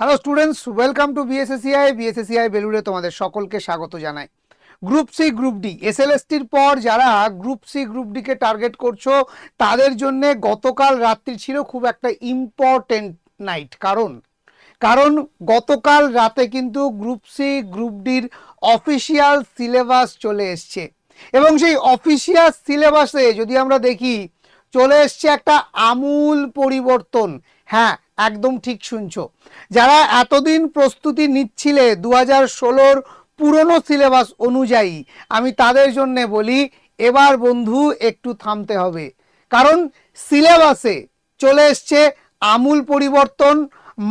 Hello students welcome to BSACI BSACI বেলুড়ে তোমাদের সকলকে স্বাগত জানাই। গ্রুপ সি গ্রুপ ডি এসএলএসটির পর যারা গ্রুপ সি গ্রুপ ডিকে টার্গেট করছ, তাদের জন্য গতকাল রাত্রি ছিল খুব একটা ইম্পর্টেন্ট নাইট কারণ কারণ গতকাল রাতে কিন্তু গ্রুপ সি গ্রুপ ডির অফিসিয়াল সিলেবাস চলে এসছে। এবং সেই অফিসিয়াল সিলেবাসে যদি আমরা দেখি, চলে এসছে একটা আমূল পরিবর্তন। হ্যাঁ একদম ঠিক শুনছো। যারা এতদিন প্রস্তুতি নিচ্ছিলে দু হাজার ষোলোর পুরনো সিলেবাস অনুযায়ী, আমি তাদের জন্য বলি, এবার বন্ধু একটু থামতে হবে। কারণ সিলেবাসে চলে এসছে আমূল পরিবর্তন,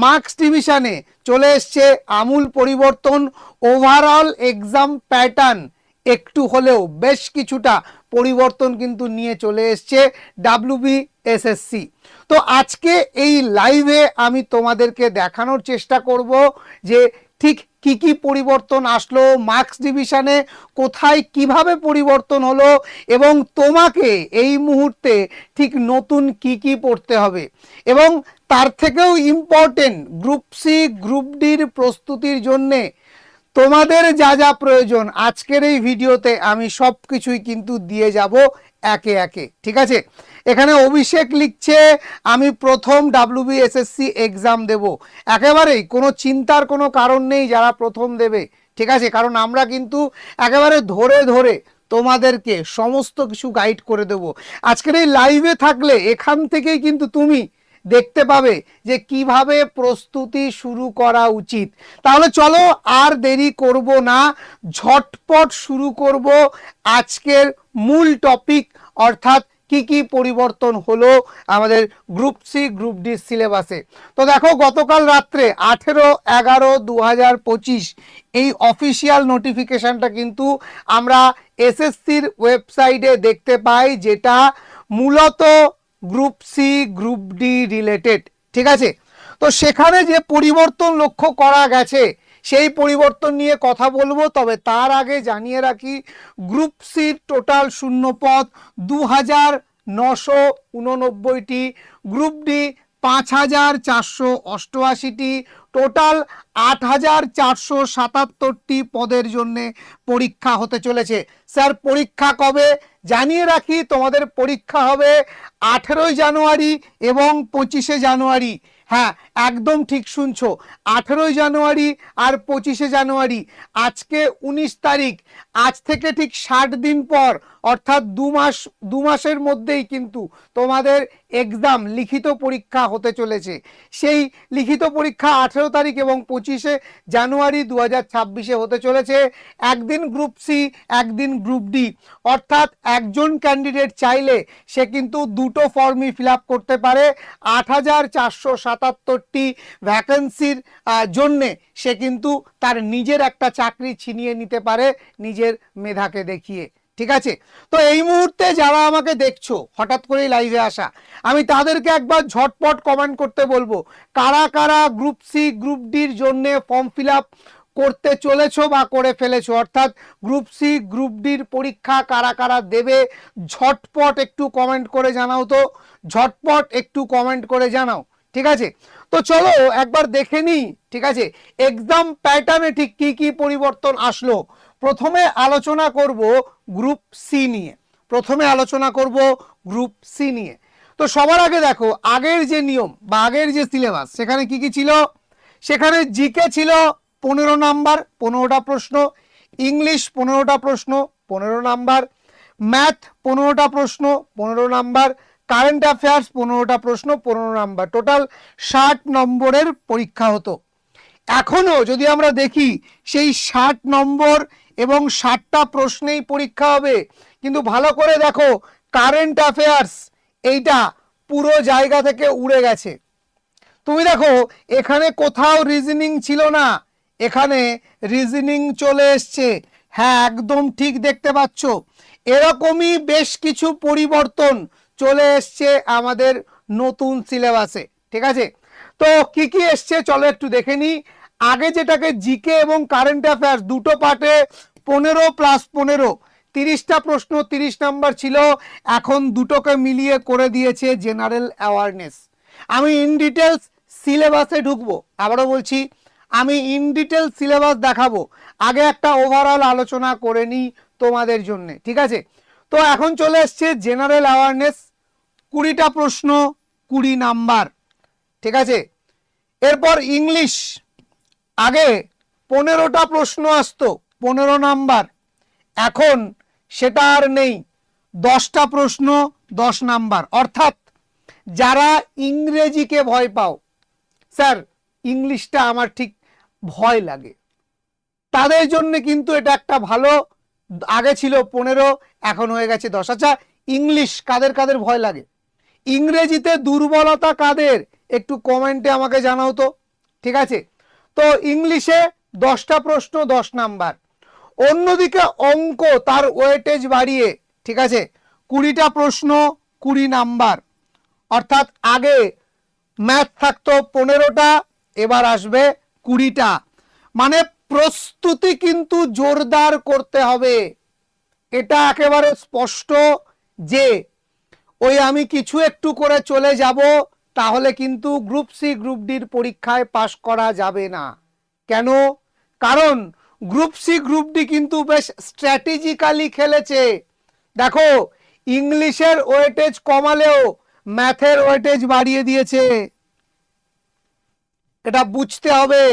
মার্কস ডিভিশনে চলে এসছে আমূল পরিবর্তন, ওভারঅল এক্সাম প্যাটার্ন একটু হলেও বেশ কিছুটা পরিবর্তন কিন্তু নিয়ে চলে এসছে ডাব্লিউবি এসএসসি তো আজকে এই লাইভে আমি তোমাদেরকে দেখানোর চেষ্টা করব যে ঠিক কি কি পরিবর্তন আসলো মার্কস ডিভিশনে কোথায় কীভাবে পরিবর্তন হলো এবং তোমাকে এই মুহূর্তে ঠিক নতুন কি কি পড়তে হবে এবং তার থেকেও ইম্পর্টেন্ট গ্রুপ সি গ্রুপ ডির প্রস্তুতির জন্যে তোমাদের যা যা প্রয়োজন আজকের এই ভিডিওতে আমি সব কিছুই কিন্তু দিয়ে যাব একে একে, ঠিক আছে? এখানে অভিষেক লিখছে, আমি প্রথম ডাব্লিউবি এসএসসি এক্সাম দেব। একেবারেই কোনো চিন্তার কোনো কারণ নেই যারা প্রথম দেবে, ঠিক আছে? কারণ আমরা কিন্তু একেবারে ধরে ধরে তোমাদেরকে সমস্ত কিছু গাইড করে দেব। আজকের এই লাইভে থাকলে এখান থেকেই কিন্তু তুমি দেখতে পাবে যে কীভাবে প্রস্তুতি শুরু করা উচিত। তাহলে চলো আর দেরি করব না, ঝটপট শুরু করব আজকের মূল টপিক অর্থাৎ কি কি পরিবর্তন হলো আমাদের গ্রুপ সি, গ্রুপ ডি সিলেবাসে? তো দেখো, গতকাল রাত্রে আঠেরো এগারো দু এই অফিসিয়াল নোটিফিকেশনটা কিন্তু আমরা এসএসসির ওয়েবসাইটে দেখতে পাই, যেটা মূলত group C, group D related ঠিক আছে? তো সেখানে যে পরিবর্তন লক্ষ্য করা গেছে সেই পরিবর্তন নিয়ে কথা বলব, তবে তার আগে জানিয়ে রাখি, গ্রুপ সির টোটাল শূন্য শূন্যপদ দু হাজার নশো উননব্বইটি, গ্রুপ ডি পাঁচ হাজার চারশো অষ্টআশিটি, টোটাল আট হাজার চারশো সাতাত্তরটি পদের জন্যে পরীক্ষা হতে চলেছে। স্যার, পরীক্ষা কবে? জানিয়ে রাখি, তোমাদের পরীক্ষা হবে আঠেরোই জানুয়ারি এবং পঁচিশে জানুয়ারি। হ্যাঁ একদম ঠিক শুনছো। আঠেরোই জানুয়ারি আর পঁচিশে জানুয়ারি। আজকে উনিশ তারিখ। আজ থেকে ঠিক ষাট দিন পর, অর্থাৎ দু মাস, দু মাসের মধ্যেই কিন্তু তোমাদের এক্সাম লিখিত পরীক্ষা হতে চলেছে। সেই লিখিত পরীক্ষা আঠেরো তারিখ এবং পঁচিশে জানুয়ারি দু ছাব্বিশে হতে চলেছে। একদিন গ্রুপ সি একদিন গ্রুপ ডি অর্থাৎ একজন ক্যান্ডিডেট চাইলে সে কিন্তু দুটো ফর্মই ফিল করতে পারে। আট হাজার চারশো সাতাত্তরটি ভ্যাকেন্সির জন্যে সে কিন্তু তার নিজের একটা চাকরি ছিনিয়ে নিতে পারে নিজের মেধাকে দেখিয়ে। ঠিক আছে? তো এই মুহূর্তে যারা আমাকে দেখছ, হঠাৎ করেই লাইভে আসা, আমি তাদেরকে একবার ঝটপট কমেন্ট করতে বলব। কারা কারা গ্রুপ সি গ্রুপ ডির জন্য ফর্ম ফিল করতে চলেছো বা করে ফেলেছো? অর্থাৎ গ্রুপ সি গ্রুপ ডির পরীক্ষা কারা কারা দেবে, ঝটপট একটু কমেন্ট করে জানাও তো। ঝটপট একটু কমেন্ট করে জানাও। ঠিক আছে? তো চলো একবার দেখে নিই, ঠিক আছে? এক্সাম প্যাটার্নে ঠিক কি কি পরিবর্তন আসলো? প্রথমে আলোচনা করব গ্রুপ সি নিয়ে। প্রথমে আলোচনা করব গ্রুপ সি নিয়ে। তো সবার আগে দেখো, আগের যে নিয়ম বা আগের যে সিলেবাস সেখানে কি কি ছিল? সেখানে জিকে ছিল পনেরো নাম্বার, পনেরোটা প্রশ্ন। ইংলিশ পনেরোটা প্রশ্ন, পনেরো নাম্বার। ম্যাথ পনেরোটা প্রশ্ন, পনেরো নাম্বার। কারেন্ট অ্যাফেয়ার্স পনেরোটা প্রশ্ন, পনেরো নাম্বার। টোটাল ষাট নম্বরের পরীক্ষা হতো। এখনও যদি আমরা দেখি, সেই ষাট নম্বর এবং ষাটটা প্রশ্নেই পরীক্ষা হবে। কিন্তু ভালো করে দেখো কারেন্ট অ্যাফেয়ার্স এইটা পুরো জায়গা থেকে উড়ে গেছে। তুমি দেখো, এখানে কোথাও রিজনিং ছিল না। এখানে রিজনিং চলে এসছে। হ্যাঁ একদম ঠিক দেখতে পাচ্ছ। এরকমই বেশ কিছু পরিবর্তন চলে এসছে আমাদের নতুন সিলেবাসে, ঠিক আছে? তো কি কি এসছে চলো একটু দেখে নিই। আগে যেটাকে জিকে এবং কারেন্ট অ্যাফেয়ার্স দুটো পার্টে পনেরো প্লাস পনেরো, তিরিশটা প্রশ্ন, তিরিশ নাম্বার ছিল। এখন দুটোকে মিলিয়ে করে দিয়েছে জেনারেল অ্যাওয়ারনেস আমি ইন ডিটেলস সিলেবাসে ঢুকবো, আবারও বলছি, আমি ইন ডিটেল সিলেবাস দেখাবো। আগে একটা ওভারঅল আলোচনা করে নিই তোমাদের জন্যে, ঠিক আছে? তো এখন চলে এসছে জেনারেল অ্যাওয়ারনেস কুড়িটা প্রশ্ন, কুড়ি নাম্বার, ঠিক আছে? এরপর ইংলিশ আগে পনেরোটা প্রশ্ন আসতো, পনেরো নাম্বার, এখন সেটা আর নেই, দশটা প্রশ্ন, দশ নাম্বার, অর্থাৎ যারা ইংরেজিকে ভয় পাও, স্যার ইংলিশটা আমার ঠিক ভয় লাগে, তাদের জন্য কিন্তু এটা একটা ভালো আগে ছিল পনেরো, এখন হয়ে গেছে দশ। আচ্ছা ইংলিশ কাদের কাদের ভয় লাগে? ইংরেজিতে দুর্বলতা কাদের? একটু কমেন্টে আমাকে জানাও তো। ঠিক আছে? তো ইংলিশে দশটা প্রশ্ন, দশ নাম্বার। অন্যদিকে অঙ্ক তার ওয়েটেজ বাড়িয়ে, ঠিক আছে? কুড়িটা প্রশ্ন, কুড়ি নাম্বার। অর্থাৎ আগে ম্যাথ থাকতো পনেরোটা, এবার আসবে কুড়িটা। মানে প্রস্তুতি কিন্তু জোরদার করতে হবে। এটা একেবারে স্পষ্ট যে, ওই আমি কিছু একটু করে চলে যাব, তাহলে কিন্তু গ্রুপ সি, গ্রুপ ডির পরীক্ষায় পাশ করা যাবে না। কেন? কারণ গ্রুপ সি, গ্রুপ ডি কিন্তু বেশ স্ট্র্যাটেজিক্যালি খেলেছে। দেখো, ইংলিশের ওয়েটেজ কমালেও ম্যাথের ওয়েটেজ বাড়িয়ে দিয়েছে। এটা বুঝতে হবে।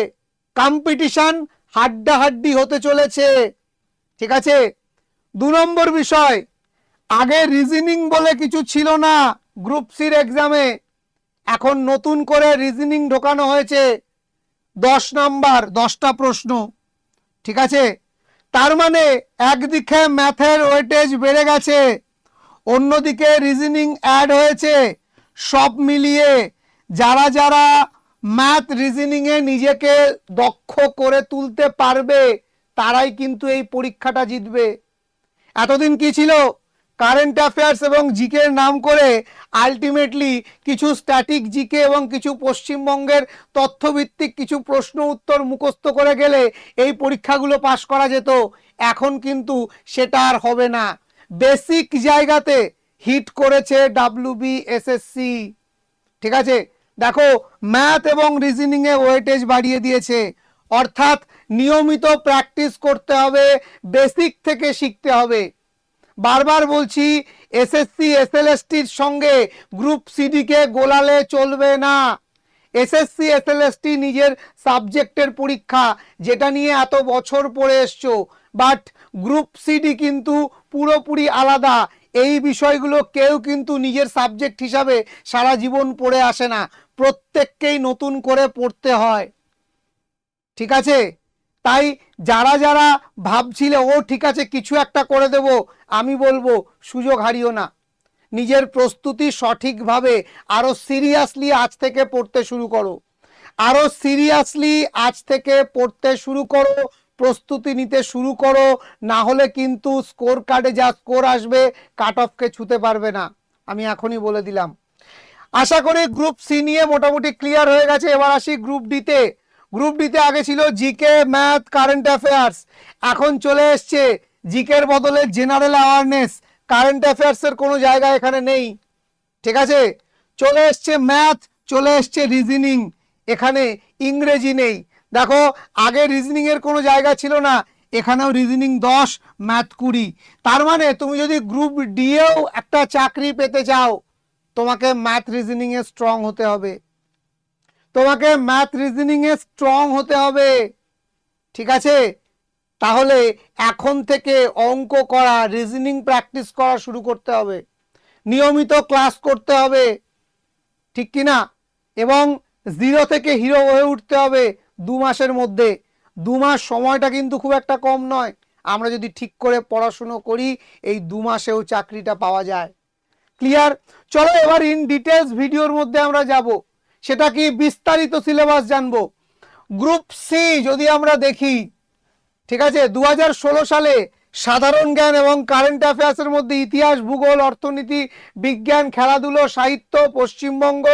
কম্পিটিশন হাড্ডাহাড্ডি হতে চলেছে। ঠিক আছে? দু নম্বর বিষয়, আগে রিজনিং বলে কিছু ছিল না গ্রুপ সির এক্সামে এখন নতুন করে রিজনিং ঢোকানো হয়েছে। দশ নাম্বার, দশটা প্রশ্ন। ঠিক আছে? তার মানে একদিকে ম্যাথের ওয়েটেজ বেড়ে গেছে, অন্যদিকে রিজনিং অ্যাড হয়েছে। সব মিলিয়ে যারা যারা ম্যাথ রিজনিংয়ে নিজেকে দক্ষ করে তুলতে পারবে, তারাই কিন্তু এই পরীক্ষাটা জিতবে। এতদিন কি ছিল? কারেন্ট অ্যাফেয়ার্স এবং জিকের নাম করে আলটিমেটলি কিছু স্ট্যাটিক জিকে এবং কিছু পশ্চিমবঙ্গের তথ্যভিত্তিক কিছু প্রশ্ন উত্তর মুখস্থ করে গেলে এই পরীক্ষাগুলো পাশ করা যেত। এখন কিন্তু সেটা আর হবে না। বেসিক জায়গাতে হিট করেছে এসএসসি ঠিক আছে? দেখো ম্যাথ এবং রিজনিং এ ওয়েটেজ বাড়িয়ে দিয়েছে। অর্থাৎ নিয়মিত প্র্যাকটিস করতে হবে বেসিক থেকে শিখতে হবে। বারবার বলছি এসএসসি এসএলএসটির সঙ্গে গ্রুপ সিডিকে গোলালে চলবে না। এসএসসি এসএলএসটি নিজের সাবজেক্টের পরীক্ষা, যেটা নিয়ে এত বছর পড়ে এসছো। বাট গ্রুপ সিডি কিন্তু পুরোপুরি আলাদা এই বিষয়গুলো কেউ কিন্তু নিজের সাবজেক্ট হিসাবে সারা জীবন পড়ে আসে না। প্রত্যেককেই নতুন করে পড়তে হয়। ঠিক আছে? তাই যারা যারা ভাবছিলে, ও, ঠিক আছে, কিছু একটা করে দেব, আমি বলব, সুযোগ হারিও না। নিজের প্রস্তুতি সঠিকভাবে আরও সিরিয়াসলি আজ থেকে পড়তে শুরু করো। আরও সিরিয়াসলি আজ থেকে পড়তে শুরু করো প্রস্তুতি নিতে শুরু করো, না হলে কিন্তু স্কোর কার্ডে যা স্কোর আসবে কাট অফকে ছুতে পারবে না। আমি এখনই বলে দিলাম। আশা করি গ্রুপ সি নিয়ে মোটামুটি ক্লিয়ার হয়ে গেছে। এবার আসি গ্রুপ ডিতে গ্রুপ ডিতে আগে ছিল জিকে, ম্যাথ, কারেন্ট অ্যাফেয়ার্স। এখন চলে এসছে জিকের বদলে জেনারেল অ্যাওয়ারনেস। কারেন্ট অ্যাফেয়ার্সের কোনো জায়গা এখানে নেই। ঠিক আছে? চলে এসছে ম্যাথ, চলে এসছে রিজনিং। এখানে ইংরেজি নেই। দেখো, আগে রিজনিং এর কোনো জায়গা ছিল না। এখানেও রিজনিং দশ ম্যাথ কুড়ি। তার মানে তুমি যদি গ্রুপ ডিয়েও একটা চাকরি পেতে চাও, তোমাকে ম্যাথ রিজনিং এ স্ট্রং হতে হবে। তোমাকে ম্যাথ রিজনিং এ স্ট্রং হতে হবে। ঠিক আছে? তাহলে এখন থেকে অঙ্ক করা রিজনিং প্র্যাকটিস করা শুরু করতে হবে। নিয়মিত ক্লাস করতে হবে। ঠিক কি না এবং জিরো থেকে হিরো হয়ে উঠতে হবে। দু মাসের মধ্যে। দু মাস সময়টা কিন্তু খুব একটা কম নয়। আমরা যদি ঠিক করে পড়াশুনো করি, এই দু মাসেও চাকরিটা পাওয়া যায়। ক্লিয়ার চলো এবার ইন ডিটেলস ভিডিওর মধ্যে আমরা যাব। সেটা কি বিস্তারিত সিলেবাস জানব? গ্রুপ সি যদি আমরা দেখি, ঠিক আছে? দু হাজার ষোলো সালে সাধারণ জ্ঞান এবং কারেন্ট অ্যাফেয়ার্সের মধ্যে ইতিহাস, ভূগোল, অর্থনীতি, বিজ্ঞান, খেলাধুলো, সাহিত্য, পশ্চিমবঙ্গ,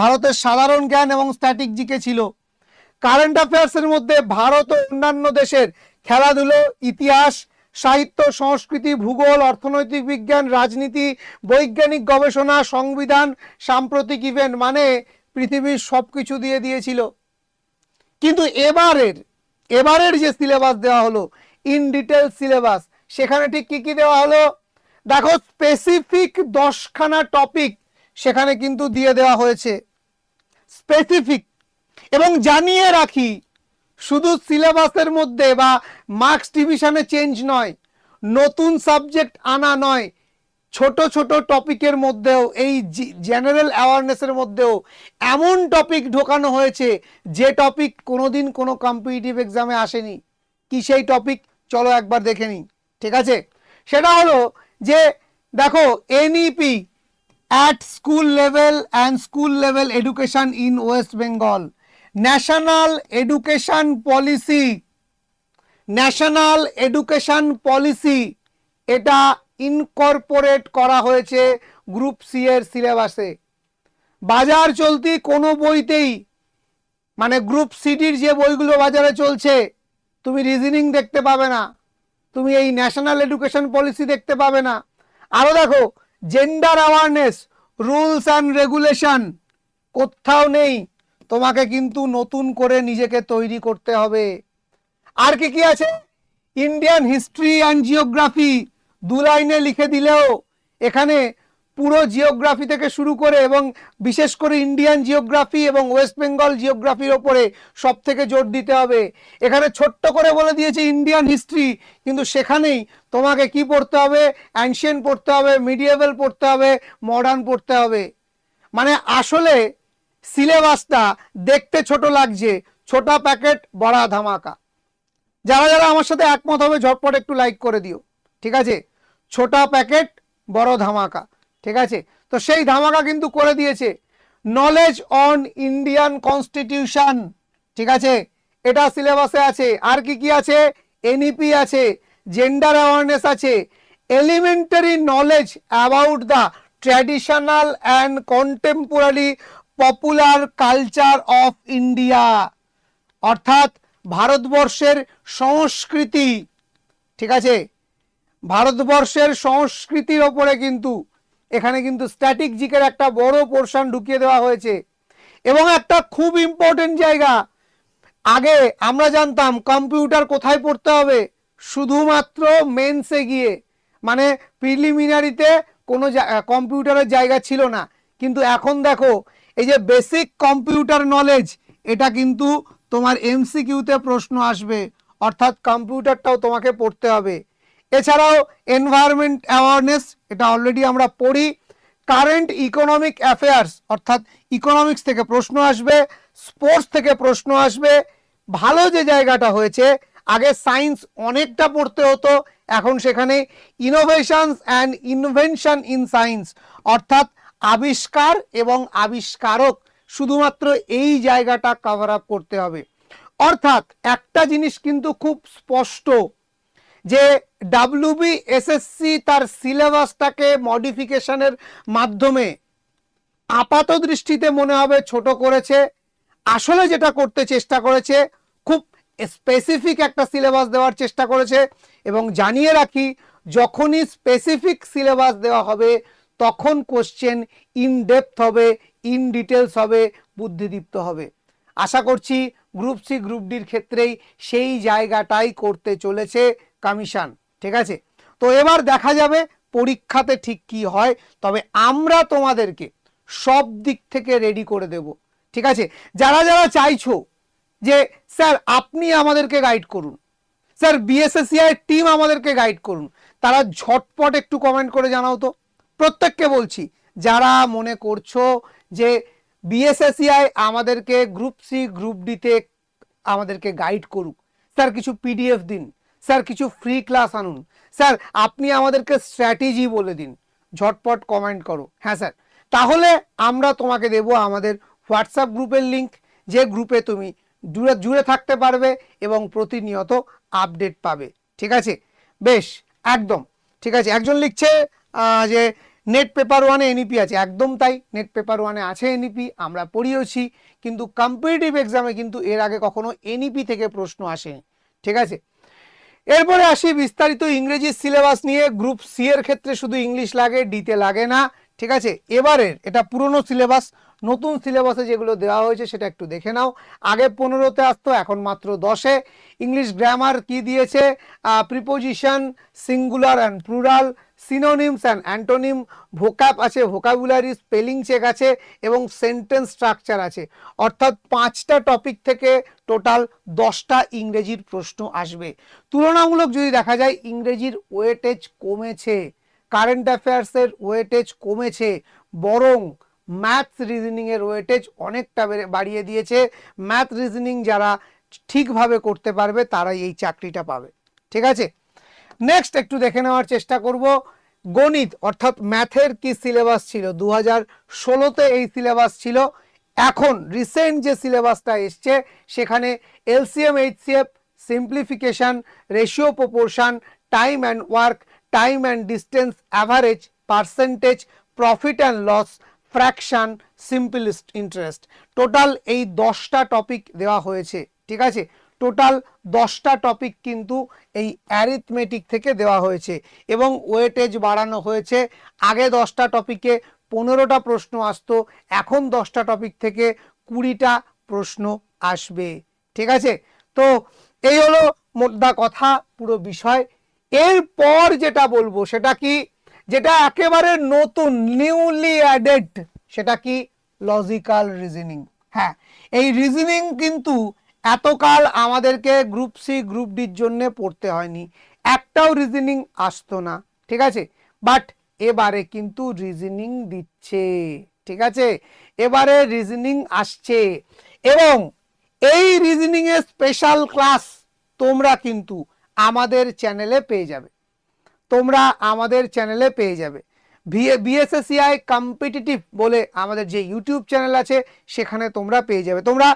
ভারতের সাধারণ জ্ঞান এবং স্ট্যাটিক জিকে ছিল। কারেন্ট অ্যাফেয়ার্সের মধ্যে ভারত ও অন্যান্য দেশের খেলাধুলো, ইতিহাস, সাহিত্য, সংস্কৃতি, ভূগোল, অর্থনৈতিক বিজ্ঞান, রাজনীতি, বৈজ্ঞানিক গবেষণা, সংবিধান, সাম্প্রতিক ইভেন্ট মানে পৃথিবীর সব কিছু দিয়ে দিয়েছিল। কিন্তু এবারের এবারের যে সিলেবাস দেওয়া হলো ইন ডিটেল সিলেবাস সেখানে ঠিক কি কি দেওয়া হলো? দেখো স্পেসিফিক দশখানা টপিক সেখানে কিন্তু দিয়ে দেওয়া হয়েছে। স্পেসিফিক এবং জানিয়ে রাখি, শুধু সিলেবাসের মধ্যে বা মার্কস ডিভিশনে চেঞ্জ নয়, নতুন সাবজেক্ট আনা নয়, ছোট ছোট টপিকের মধ্যেও, এই জেনারেল অ্যাওয়ারনেসের মধ্যেও এমন টপিক ঢোকানো হয়েছে, যে টপিক কোনোদিন কোনো কম্পিটিটিভ এক্সামে আসেনি। কি সেই টপিক? চলো একবার দেখে নিই। ঠিক আছে? সেটা হলো যে, দেখো NEP at school level and school level education in West Bengal. National Education policy. National education policy, এটা ইনকর্পোরেট করা হয়েছে গ্রুপ সি এর সিলেবাসে। বাজার চলতি কোনো বইতেই মানে গ্রুপ সিটির যে বইগুলো বাজারে চলছে, তুমি রিজনিং দেখতে পাবে না। তুমি এই ন্যাশনাল এডুকেশন পলিসি দেখতে পাবে না। আরও দেখো gender awareness rules and regulation কোথাও নেই। তোমাকে কিন্তু নতুন করে নিজেকে তৈরি করতে হবে। আর কি কি আছে? ইন্ডিয়ান হিস্ট্রি অ্যান্ড জিওগ্রাফি দু লাইনে লিখে দিলেও এখানে পুরো জিওগ্রাফি থেকে শুরু করে এবং বিশেষ করে ইন্ডিয়ান জিওগ্রাফি এবং ওয়েস্ট বেঙ্গল জিওগ্রাফির ওপরে সব থেকে জোর দিতে হবে। এখানে ছোট্ট করে বলে দিয়েছে ইন্ডিয়ান হিস্ট্রি কিন্তু সেখানেই তোমাকে কি পড়তে হবে? অ্যানশিয়েন্ট পড়তে হবে মিডিয়েবল পড়তে হবে মডার্ন পড়তে হবে। মানে আসলে সিলেবাসটা দেখতে ছোট লাগছে। ছোটা প্যাকেট, বড়া ধামাকা। যারা যারা আমার সাথে একমত হবে, ঝটপট একটু লাইক করে দিও। ঠিক আছে? ছোটা প্যাকেট, বড় ধামাকা। ঠিক আছে? তো সেই ধামাকা কিন্তু করে দিয়েছে। নলেজ অন ইন্ডিয়ান কনস্টিটিউশন ঠিক আছে? এটা সিলেবাসে আছে। আর কি কি আছে? এনইপি আছে জেন্ডার অ্যাওয়ারনেস আছে elementary knowledge about the traditional and contemporary popular culture of India অর্থাৎ ভারতবর্ষের সংস্কৃতি। ঠিক আছে? ভারতবর্ষের সংস্কৃতির ওপরে কিন্তু, এখানে কিন্তু স্ট্যাটিক জিকের একটা বড় পোর্শন ঢুকিয়ে দেওয়া হয়েছে। এবং একটা খুব ইম্পর্টেন্ট জায়গা, আগে আমরা জানতাম কম্পিউটার কোথায় পড়তে হবে। শুধুমাত্র মেন্সে গিয়ে মানে প্রিলিমিনারিতে কোনো কম্পিউটারের জায়গা ছিল না। কিন্তু এখন দেখো এই যে বেসিক কম্পিউটার নলেজ এটা কিন্তু তোমার এমসিকিউতে প্রশ্ন আসবে, অর্থাৎ কম্পিউটারটাও তোমাকে পড়তে হবে। এছাড়াও এনভায়রনমেন্ট অ্যাওয়ারনেস এটা অলরেডি আমরা পড়ি। কারেন্ট ইকোনমিক অ্যাফেয়ার্স অর্থাৎ ইকোনমিক্স থেকে প্রশ্ন আসবে স্পোর্টস থেকে প্রশ্ন আসবে। ভালো যে জায়গাটা হয়েছে, আগে সায়েন্স অনেকটা পড়তে হতো, এখন সেখানে innovations and invention in science অর্থাৎ আবিষ্কার এবং আবিষ্কারক শুধুমাত্র এই জায়গাটা কভার আপ করতে হবে। অর্থাৎ একটা জিনিস কিন্তু খুব স্পষ্ট যে ডাব্লিউবি এসএসসি তার সিলেবাসটাকে মডিফিকেশনের মাধ্যমে আপাত দৃষ্টিতে মনে হবে ছোট করেছে, আসলে যেটা করতে চেষ্টা করেছে, খুব স্পেসিফিক একটা সিলেবাস দেওয়ার চেষ্টা করেছে এবং জানিয়ে রাখি, যখনই স্পেসিফিক সিলেবাস দেওয়া হবে তখন কোশ্চেন ইন ডেপথ হবে ইন ডিটেলস হবে, বুদ্ধিদীপ্ত হবে। আশা করছি গ্রুপ সি গ্রুপ ডির ক্ষেত্রেই সেই জায়গাটাই করতে চলেছে কমিশন ঠিক আছে? তো এবার দেখা যাবে পরীক্ষাতে ঠিক কি হয়, তবে আমরা তোমাদেরকে সব দিক থেকে রেডি করে দেব, ঠিক আছে? যারা যারা চাইছো যে, স্যার, আপনি আমাদেরকে গাইড করুন। স্যার বিএসএসিআই টিম আমাদেরকে গাইড করুন। তারা ঝটপট একটু কমেন্ট করে জানাও তো। প্রত্যেককে বলছি, যারা মনে করছ যে বিএসএসিআই আমাদেরকে গ্রুপ সি গ্রুপ ডিতে আমাদেরকে গাইড করুক, স্যার কিছু পিডিএফ দিন, স্যার কিছু ফ্রি ক্লাস আনুন, স্যার আপনি আমাদেরকে স্ট্র্যাটেজি বলে দিন, ঝটপট কমেন্ট করো হ্যাঁ স্যার। তাহলে আমরা তোমাকে দেব আমাদের হোয়াটসঅ্যাপ গ্রুপের লিংক যে গ্রুপে তুমি জুড়ে জুড়ে থাকতে পারবে এবং প্রতিনিয়ত আপডেট পাবে, ঠিক আছে? বেশ, একদম, ঠিক আছে? একজন লিখছে যে নেট পেপার ওয়ানে এনইপি আছে। একদম তাই। নেট পেপার ওয়ানে আছে এনইপি আমরা পড়িয়েছি কিন্তু কম্পিটিটিভ এক্সামে কিন্তু এর আগে কখনো এনইপি থেকে প্রশ্ন আসেনি। ঠিক আছে? এরপরে আসি বিস্তারিত ইংরেজি সিলেবাস নিয়ে। গ্রুপ সি এর ক্ষেত্রে শুধু ইংলিশ লাগে ডিতে লাগে না। ঠিক আছে? এবারের এটা পুরনো সিলেবাস নতুন সিলেবাসে যেগুলো দেওয়া হয়েছে সেটা একটু দেখে নাও। আগে পনেরোতে আসতো, এখন মাত্র দশে। ইংলিশ গ্রামার কি দিয়েছে? Preposition singular and plural synonyms and antonym vocab আছে ভোকাবুলারি স্পেলিং চেক আছে এবং সেন্টেন্স স্ট্রাকচার আছে। অর্থাৎ পাঁচটা টপিক থেকে টোটাল দশটা ইংরেজির প্রশ্ন আসবে। তুলনামূলক যদি দেখা যায়, ইংরেজির ওয়েটেজ কমেছে কারেন্ট অ্যাফেয়ার্সের ওয়েটেজ কমেছে, বরং ম্যাথস রিজনিংয়ের ওয়েটেজ অনেকটা বেড়ে- বাড়িয়ে দিয়েছে। ম্যাথ রিজনিং যারা ঠিকভাবে করতে পারবে, তারাই এই চাকরিটা পাবে। ঠিক আছে? নেক্সট একটু দেখে নেওয়ার চেষ্টা করব। গণিত, অর্থাৎ ম্যাথের কি সিলেবাস ছিল? দু হাজার ষোলোতে এই সিলেবাস ছিল। এখন রিসেন্ট যে সিলেবাসটা এসছে, সেখানে LCM HCF simplification ratio proportion time and work time and distance average percentage profit and loss fraction simple interest total এই দশটা টপিক দেওয়া হয়েছে। ঠিক আছে? টোটাল দশটা টপিক কিন্তু এই অ্যারিথমেটিক থেকে দেওয়া হয়েছে এবং ওয়েটেজ বাড়ানো হয়েছে। আগে দশটা টপিকে পনেরোটা প্রশ্ন আসতো, এখন দশটা টপিক থেকে কুড়িটা প্রশ্ন আসবে। ঠিক আছে? তো এই হলো মোদ্দা কথা, পুরো বিষয়। এরপর যেটা বলব সেটা কি? যেটা একেবারে নতুন নিউলি অ্যাডেড সেটা কি? লজিক্যাল রিজনিং হ্যাঁ এই রিজনিং কিন্তু এতকাল আমাদেরকে গ্রুপ সি গ্রুপ ডির জন্য পড়তে হয়নি। একটাও রিজনিং আসতো না, ঠিক আছে? বাট এবারে কিন্তু রিজনিং দিচ্ছে, ঠিক আছে? এবারে রিজনিং আসছে এবং এই রিজনিং এর স্পেশাল ক্লাস তোমরা কিন্তু আমাদের চ্যানেলে পেয়ে যাবে। তোমরা আমাদের চ্যানেলে পেয়ে যাবে। বিএসএসিআই কম্পিটিটিভ বলে আমাদের যে ইউটিউব চ্যানেল আছে, সেখানে তোমরা পেয়ে যাবে। তোমরা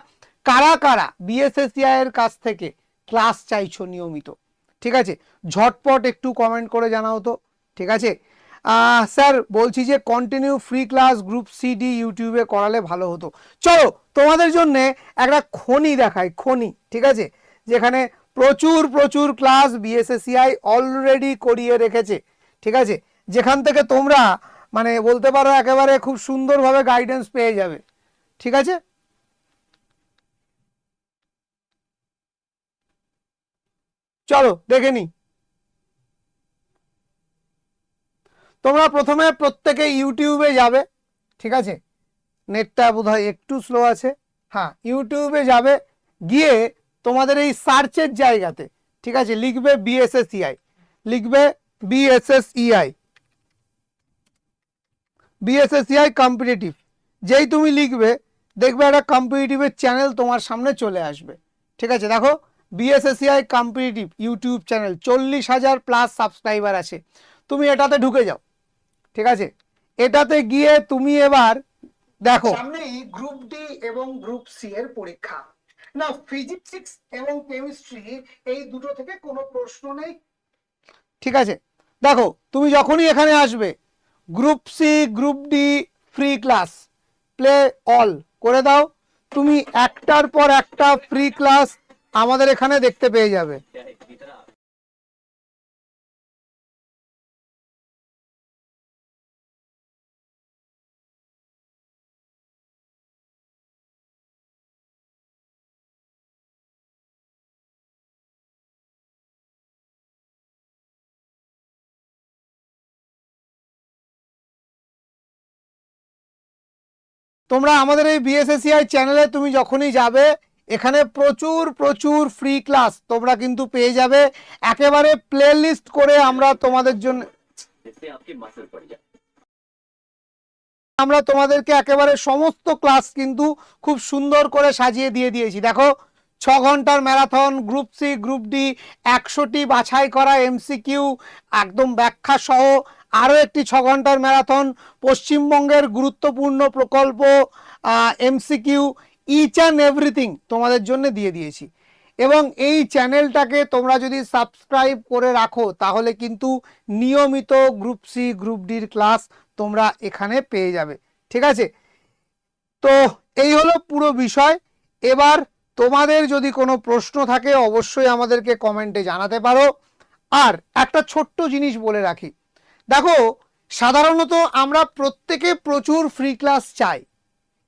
কারা কারা বিএসএসিআই এর কাছ থেকে ক্লাস চাইছো নিয়মিত? ঠিক আছে? ঝটপট একটু কমেন্ট করে জানাও তো, ঠিক আছে? স্যার বলছি যে continue free class group C D ইউটিউবে করালে ভালো হতো। চলো, তোমাদের জন্যে একটা খনি দেখাই, খনি, ঠিক আছে? যেখানে প্রচুর প্রচুর ক্লাস বিএসএসিআই অলরেডি করিয়ে রেখেছে, ঠিক আছে? যেখান থেকে তোমরা মানে বলতে পারো একেবারে খুব সুন্দরভাবে গাইডেন্স পেয়ে যাবে, ঠিক আছে? চলো, দেখে নি। তোমরা প্রথমে প্রত্যেকে ইউটিউবে যাবে, ঠিক আছে? নেটটা বোধহয় একটু স্লো আছে। হ্যাঁ ইউটিউবে যাবে, গিয়ে তোমাদের এই সার্চের জায়গাতে, ঠিক আছে, লিখবে বিএসএসইআই লিখবে বিএসএসইআই বিএসএসইআই কম্পিটিটিভ যেই তুমি লিখবে, দেখবে একটা কম্পিটিটিভের চ্যানেল তোমার সামনে চলে আসবে, ঠিক আছে? দেখো বিএসএসিআই কম্পিটিটিভ ইউটিউব চ্যানেল চল্লিশ হাজার প্লাস সাবস্ক্রাইবার আছে। তুমি এটাতে ঢুকে যাও। ঠিক আছে? এটাতে গিয়ে তুমি এবার দেখো। সামনেই গ্রুপ ডি এবং গ্রুপ সি এর পরীক্ষা। না ফিজিক্স এবং কেমিস্ট্রি এই দুটো থেকে কোনো প্রশ্ন নেই। ঠিক আছে? দেখো তুমি যখনই এখানে আসবে group C group D free class play all করে দাও। তুমি একটার পর একটা ফ্রি ক্লাস আমাদের এখানে দেখতে পেয়ে যাবে। তোমরা আমাদের এই বিএসএসিআই চ্যানেলে তুমি যখনই যাবে এখানে প্রচুর প্রচুর ফ্রি ক্লাস তোমরা কিন্তু পেয়ে যাবে। একেবারে প্লে লিস্ট করে আমরা তোমাদের জন্য আমরা তোমাদেরকে একেবারে সমস্ত ক্লাস কিন্তু খুব সুন্দর করে সাজিয়ে দিয়ে দিয়েছি। দেখো, ছ ঘণ্টার marathon group C group D একশোটি বাছাই করা এমসিকিউ একদম ব্যাখ্যা সহ আরও একটি ছ ঘণ্টার ম্যারাথন পশ্চিমবঙ্গের গুরুত্বপূর্ণ প্রকল্প এমসিকিউ ইচ অ্যান্ড এভরিথিং তোমাদের জন্য দিয়ে দিয়েছি। এবং এই চ্যানেলটাকে তোমরা যদি সাবস্ক্রাইব করে রাখো, তাহলে কিন্তু নিয়মিত গ্রুপ সি গ্রুপ ডির ক্লাস তোমরা এখানে পেয়ে যাবে। ঠিক আছে? তো এই হলো পুরো বিষয়। এবার তোমাদের যদি কোনো প্রশ্ন থাকে, অবশ্যই আমাদেরকে কমেন্টে জানাতে পারো। আর একটা ছোট্ট জিনিস বলে রাখি। দেখো, সাধারণত আমরা প্রত্যেকে প্রচুর ফ্রি ক্লাস চাই।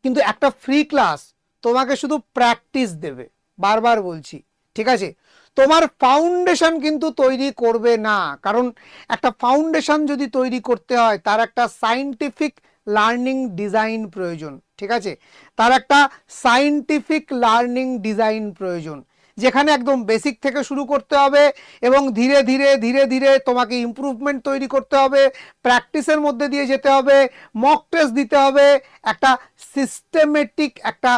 কিন্তু একটা ফ্রি ক্লাস তোমাকে শুধু প্র্যাকটিস দেবে। বারবার বলছি, ঠিক আছে? তোমার ফাউন্ডেশন কিন্তু তৈরি করবে না। কারণ একটা ফাউন্ডেশন যদি তৈরি করতে হয়, তার একটা সাইন্টিফিক লার্নিং ডিজাইন প্রয়োজন, ঠিক আছে? তার একটা সাইন্টিফিক লার্নিং ডিজাইন প্রয়োজন। যেখানে একদম বেসিক থেকে শুরু করতে হবে এবং ধীরে ধীরে ধীরে ধীরে তোমাকে ইমপ্রুভমেন্ট তৈরি করতে হবে প্র্যাকটিসের মধ্যে দিয়ে যেতে হবে মক টেস্ট দিতে হবে, একটা সিস্টেমেটিক একটা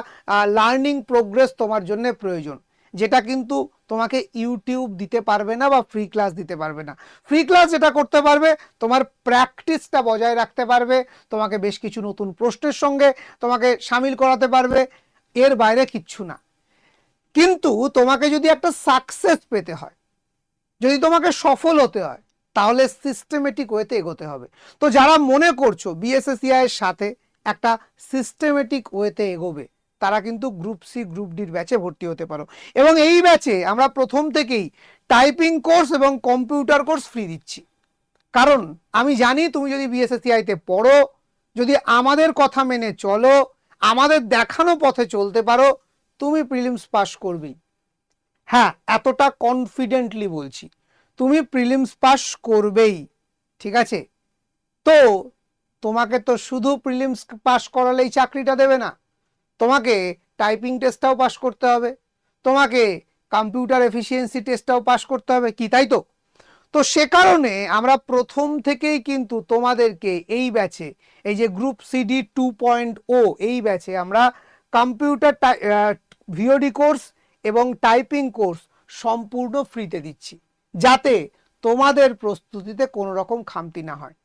লার্নিং প্রোগ্রেস তোমার জন্য প্রয়োজন। যেটা কিন্তু তোমাকে ইউটিউব দিতে পারবে না বা ফ্রি ক্লাস দিতে পারবে না। ফ্রি ক্লাস যেটা করতে পারবে, তোমার প্র্যাকটিসটা বজায় রাখতে পারবে, তোমাকে বেশ কিছু নতুন প্রশ্নের সঙ্গে তোমাকে সামিল করাতে পারবে, এর বাইরে কিচ্ছু না। কিন্তু তোমাকে যদি একটা সাকসেস পেতে হয়, যদি তোমাকে সফল হতে হয়, তাহলে সিস্টেমেটিক ওয়েতে এগোতে হবে। তো যারা মনে করছ বিএসএসিআই এর সাথে একটা সিস্টেমেটিক ওয়েতে এগোবে, তারা কিন্তু গ্রুপ সি গ্রুপ ডির ব্যাচে ভর্তি হতে পারো। এবং এই ব্যাচে আমরা প্রথম থেকেই টাইপিং কোর্স এবং কম্পিউটার কোর্স ফ্রি দিচ্ছি। কারণ আমি জানি তুমি যদি বিএসএসিআইতে পড়ো, যদি আমাদের কথা মেনে চলো, আমাদের দেখানো পথে চলতে পারো তুমি প্রিলিমস পাস করবেই হ্যাঁ এতটা কনফিডেন্টলি বলছি। তুমি প্রিলিমস পাস করবেই, ঠিক আছে? তো, তোমাকে তো শুধু প্রিলিমস পাস করালেই চাকরিটা দেবে না। তোমাকে টাইপিং টেস্টটাও পাস করতে হবে। তোমাকে কম্পিউটার এফিসিয়েন্সি টেস্টটাও পাস করতে হবে, কি তাই তো? তো সে কারণে আমরা প্রথম থেকেই কিন্তু তোমাদেরকে এই ব্যাচে এই যে group C D two point ও এই ব্যাচে আমরা কম্পিউটার ভিওডি কোর্স এবং টাইপিং কোর্স সম্পূর্ণ ফ্রিতে দিচ্ছি, যাতে তোমাদের প্রস্তুতিতে কোনো রকম খামতি না হয়।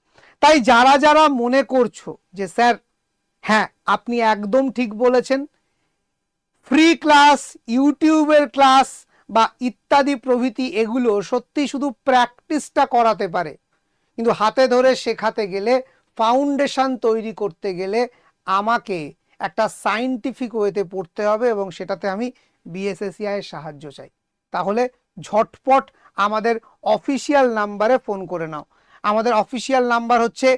তাই যারা যারা মনে করছ যে, স্যার হ্যাঁ আপনি একদম ঠিক বলেছেন ফ্রি ক্লাস ইউটিউবের ক্লাস বা ইত্যাদি প্রভৃতি এগুলো সত্যি শুধু প্র্যাকটিসটা করাতে পারে, কিন্তু হাতে ধরে শেখাতে গেলে ফাউন্ডেশন তৈরি করতে গেলে আমাকে একটা সাইন্টিফিক ওয়েতে পড়তে হবে এবং সেটাতে আমি বিএসএসিআই এর সাহায্য চাই। তাহলে ঝটপট আমাদের অফিসিয়াল নাম্বারে ফোন করে নাও। আমাদের অফিসিয়াল নাম্বার হচ্ছে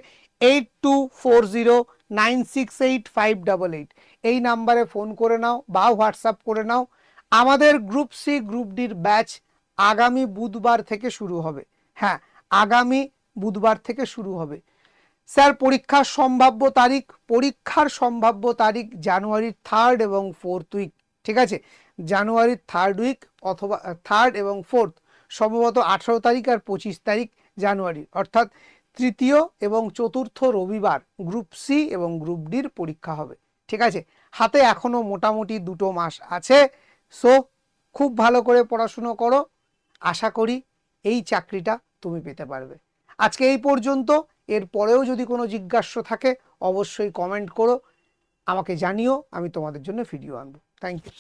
eight two four zero nine six eight five double eight এই নাম্বারে ফোন করে নাও বা হোয়াটসঅ্যাপ করে নাও। আমাদের গ্রুপ সি গ্রুপ ডির ব্যাচ আগামী বুধবার থেকে শুরু হবে। হ্যাঁ আগামী বুধবার থেকে শুরু হবে। স্যার, পরীক্ষার সম্ভাব্য তারিখ, পরীক্ষার সম্ভাব্য তারিখ জানুয়ারির থার্ড এবং ফোর্থ উইক ঠিক আছে? জানুয়ারির থার্ড উইক অথবা থার্ড এবং ফোর্থ সম্ভবত আঠারো তারিখ আর পঁচিশ তারিখ জানুয়ারি, অর্থাৎ তৃতীয় এবং চতুর্থ রবিবার গ্রুপ সি এবং গ্রুপ ডির পরীক্ষা হবে, ঠিক আছে? হাতে এখনও মোটামুটি দুটো মাস আছে সো খুব ভালো করে পড়াশুনো করো। আশা করি এই চাকরিটা তুমি পেতে পারবে। আজকে এই পর্যন্ত এর পরেও যদি কোনো জিজ্ঞাস্য থাকে, অবশ্যই কমেন্ট করো। আমাকে জানিও, আমি তোমাদের জন্য ভিডিও আনব। Thank you